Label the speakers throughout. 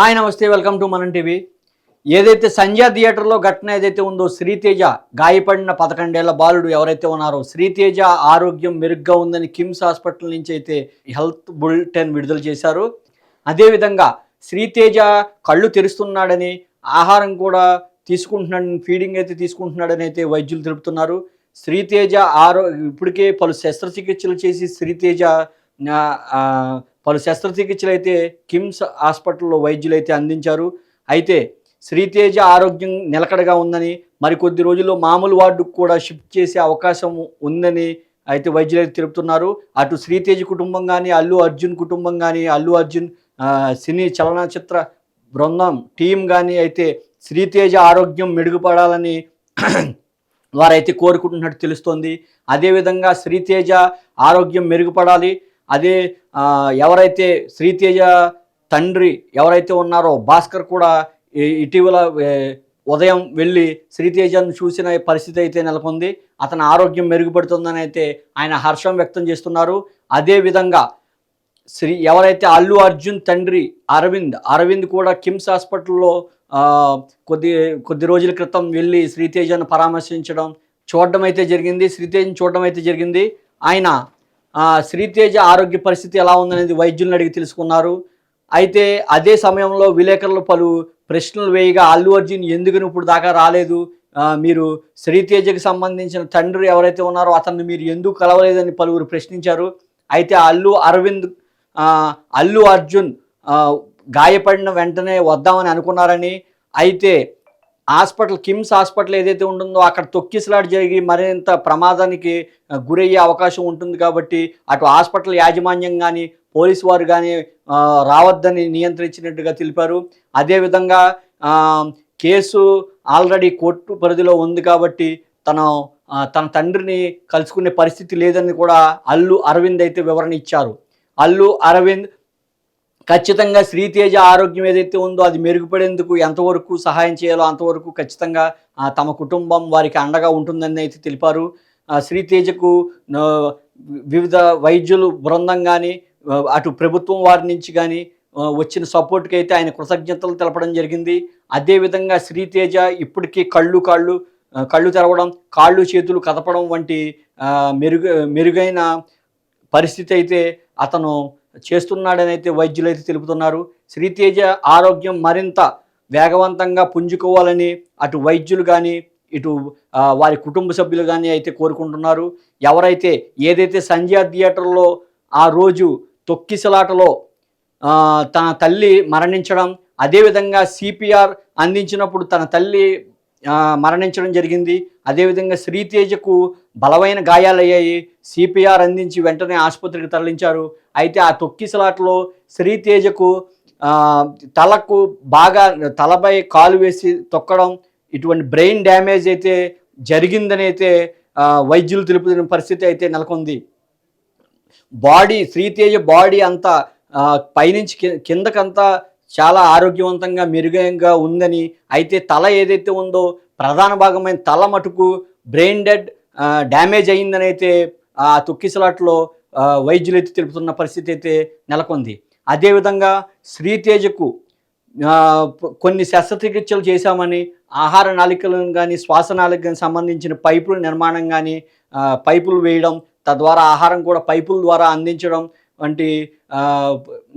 Speaker 1: Hi నమస్తే welcome to మనం TV. ఏదైతే సంధ్యా థియేటర్లో ఘటన ఏదైతే ఉందో శ్రీతేజ గాయపడిన పదకొండేళ్ళ బాలుడు ఎవరైతే ఉన్నారో శ్రీతేజ ఆరోగ్యం మెరుగ్గా ఉందని కిమ్స్ హాస్పిటల్ నుంచి అయితే హెల్త్ బులెటిన్ విడుదల చేశారు. అదేవిధంగా శ్రీతేజ కళ్ళు తెరుస్తున్నాడని ఆహారం కూడా తీసుకుంటున్నాడని ఫీడింగ్ అయితే తీసుకుంటున్నాడని అయితే వైద్యులు తెలుపుతున్నారు. శ్రీతేజ ఆరో ఇప్పటికే పలు శస్త్రచికిత్సలు చేసి శ్రీతేజ పలు శస్త్రచికిత్సలు అయితే కిమ్స్ హాస్పిటల్లో వైద్యులు అయితే అందించారు. అయితే శ్రీతేజ ఆరోగ్యం నిలకడగా ఉందని మరికొద్ది రోజుల్లో మామూలు వార్డుకు కూడా షిఫ్ట్ చేసే అవకాశం ఉందని అయితే వైద్యులు అయితే తెలుపుతున్నారు. అటు శ్రీతేజ కుటుంబం కానీ అల్లు అర్జున్ కుటుంబం కానీ అల్లు అర్జున్ సినీ చలనచిత్ర బృందం టీం కానీ అయితే శ్రీతేజ ఆరోగ్యం మెరుగుపడాలని వారైతే కోరుకుంటున్నట్టు తెలుస్తోంది. అదేవిధంగా శ్రీతేజ ఆరోగ్యం మెరుగుపడాలి. అదే ఎవరైతే శ్రీతేజ తండ్రి ఎవరైతే ఉన్నారో భాస్కర్ కూడా ఇటీవల ఉదయం వెళ్ళి శ్రీతేజను చూసిన పరిస్థితి అయితే నెలకొంది. అతని ఆరోగ్యం మెరుగుపడుతుందని అయితే ఆయన హర్షం వ్యక్తం చేస్తున్నారు. అదేవిధంగా శ్రీ ఎవరైతే అల్లు అర్జున్ తండ్రి అరవింద్ అరవింద్ కూడా కిమ్స్ హాస్పిటల్లో కొద్ది కొద్ది రోజుల క్రితం వెళ్ళి శ్రీతేజను పరామర్శించడం చూడడం అయితే జరిగింది. శ్రీతేజను చూడడం అయితే జరిగింది. ఆయన శ్రీతేజ ఆరోగ్య పరిస్థితి ఎలా ఉందనేది వైద్యులను అడిగి తెలుసుకున్నారు. అయితే అదే సమయంలో విలేకరులు పలు ప్రశ్నలు వేయగా అల్లు అర్జున్ ఎందుకు ఇప్పుడు దాకా రాలేదు? మీరు శ్రీతేజకి సంబంధించిన తండ్రి ఎవరైతే ఉన్నారో అతన్ని మీరు ఎందుకు కలవలేదని పలువురు ప్రశ్నించారు. అయితే అల్లు అరవింద్ అల్లు అర్జున్ గాయపడిన వెంటనే వద్దామని అనుకున్నారని. అయితే హాస్పిటల్ కిమ్స్ హాస్పిటల్ ఏదైతే ఉంటుందో అక్కడ తొక్కిసలాట జరిగి మరింత ప్రమాదానికి గురయ్యే అవకాశం ఉంటుంది కాబట్టి అటు హాస్పిటల్ యాజమాన్యం కానీ పోలీసు వారు కానీ రావద్దని నియంత్రించినట్టుగా తెలిపారు. అదేవిధంగా కేసు ఆల్రెడీ కోర్టు పరిధిలో ఉంది కాబట్టి తన తన తండ్రిని కలుసుకునే పరిస్థితి లేదని కూడా అల్లు అరవింద్ అయితే వివరణ ఇచ్చారు. అల్లు అరవింద్ ఖచ్చితంగా శ్రీతేజ ఆరోగ్యం ఏదైతే ఉందో అది మెరుగుపడేందుకు ఎంతవరకు సహాయం చేయాలో అంతవరకు ఖచ్చితంగా తమ కుటుంబం వారికి అండగా ఉంటుందని అయితే తెలిపారు. శ్రీతేజకు వివిధ వైద్యులు బృందం కానీ అటు ప్రభుత్వం వారి నుంచి కానీ వచ్చిన సపోర్ట్కి అయితే ఆయన కృతజ్ఞతలు తెలపడం జరిగింది. అదేవిధంగా శ్రీతేజ ఇప్పటికీ కళ్ళు కాళ్ళు కళ్ళు తెరవడం కాళ్ళు చేతులు కదపడం వంటి మెరుగు మెరుగైన పరిస్థితి అయితే అతను చేస్తున్నాడని అయితే వైద్యులు అయితే తెలుపుతున్నారు. శ్రీతేజ ఆరోగ్యం మరింత వేగవంతంగా పుంజుకోవాలని అటు వైద్యులు కానీ ఇటు వారి కుటుంబ సభ్యులు కానీ అయితే కోరుకుంటున్నారు. ఎవరైతే ఏదైతే సంధ్యా థియేటర్లో ఆ రోజు తొక్కిసలాటలో తన తల్లి మరణించడం అదేవిధంగా సిపిఆర్ అందించినప్పుడు తన తల్లి మరణించడం జరిగింది. అదేవిధంగా శ్రీతేజకు బలమైన గాయాలయ్యాయి. సిపిఆర్ అందించి వెంటనే ఆసుపత్రికి తరలించారు. అయితే ఆ తొక్కిసలాటలో శ్రీతేజకు తలకు బాగా తలపై కాలు వేసి తొక్కడం ఇటువంటి బ్రెయిన్ డ్యామేజ్ అయితే జరిగిందని అయితే వైద్యులు తెలుపుతున్న పరిస్థితి అయితే నెలకొంది. బాడీ శ్రీతేజ బాడీ అంతా పైనుంచి కిందకంతా చాలా ఆరోగ్యవంతంగా మెరుగంగా ఉందని అయితే తల ఏదైతే ఉందో ప్రధాన భాగమైన తల మటుకు బ్రెయిన్ డెడ్ డ్యామేజ్ అయిందని అయితే ఆ తొక్కిసలాట్లో వైద్యులు అయితే తెలుపుతున్న పరిస్థితి అయితే నెలకొంది. అదేవిధంగా శ్రీతేజకు కొన్ని శస్త్రచికిత్సలు చేశామని ఆహార నాళికలను కానీ శ్వాస నాళికలకు సంబంధించిన పైపుల నిర్మాణం కానీ పైపులు వేయడం తద్వారా ఆహారం కూడా పైపుల ద్వారా అందించడం వంటి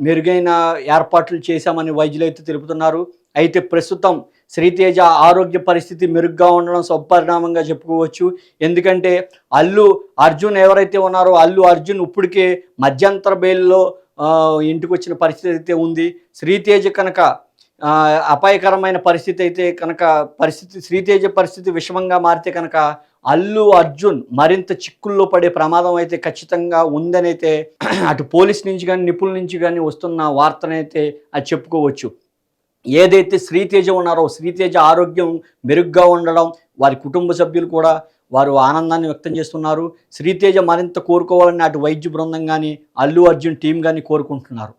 Speaker 1: మెరుగైన ఏర్పాట్లు చేశామని వైద్యులు అయితే తెలుపుతున్నారు. అయితే ప్రస్తుతం శ్రీతేజ ఆరోగ్య పరిస్థితి మెరుగ్గా ఉండడం స్వపరిణామంగా చెప్పుకోవచ్చు. ఎందుకంటే అల్లు అర్జున్ ఎవరైతే ఉన్నారో అల్లు అర్జున్ ఇప్పటికే మధ్యంతర బెయిల్లో ఇంటికి వచ్చిన పరిస్థితి అయితే ఉంది. శ్రీతేజ కనుక అపాయకరమైన పరిస్థితి అయితే కనుక పరిస్థితి శ్రీతేజ పరిస్థితి విషమంగా మారితే కనుక అల్లు అర్జున్ మరింత చిక్కుల్లో పడే ప్రమాదం అయితే ఖచ్చితంగా ఉందనైతే అటు పోలీస్ నుంచి కానీ నిపుణుల నుంచి కానీ వస్తున్న వార్తనైతే అది చెప్పుకోవచ్చు. ఏదైతే శ్రీతేజ ఉన్నారో శ్రీతేజ ఆరోగ్యం మెరుగ్గా ఉండడం వారి కుటుంబ సభ్యులు కూడా వారు ఆనందాన్ని వ్యక్తం చేస్తున్నారు. శ్రీతేజ మరింత కోరుకోవాలని అటు వైద్య బృందం కానీ అల్లు అర్జున్ టీం కానీ కోరుకుంటున్నారు.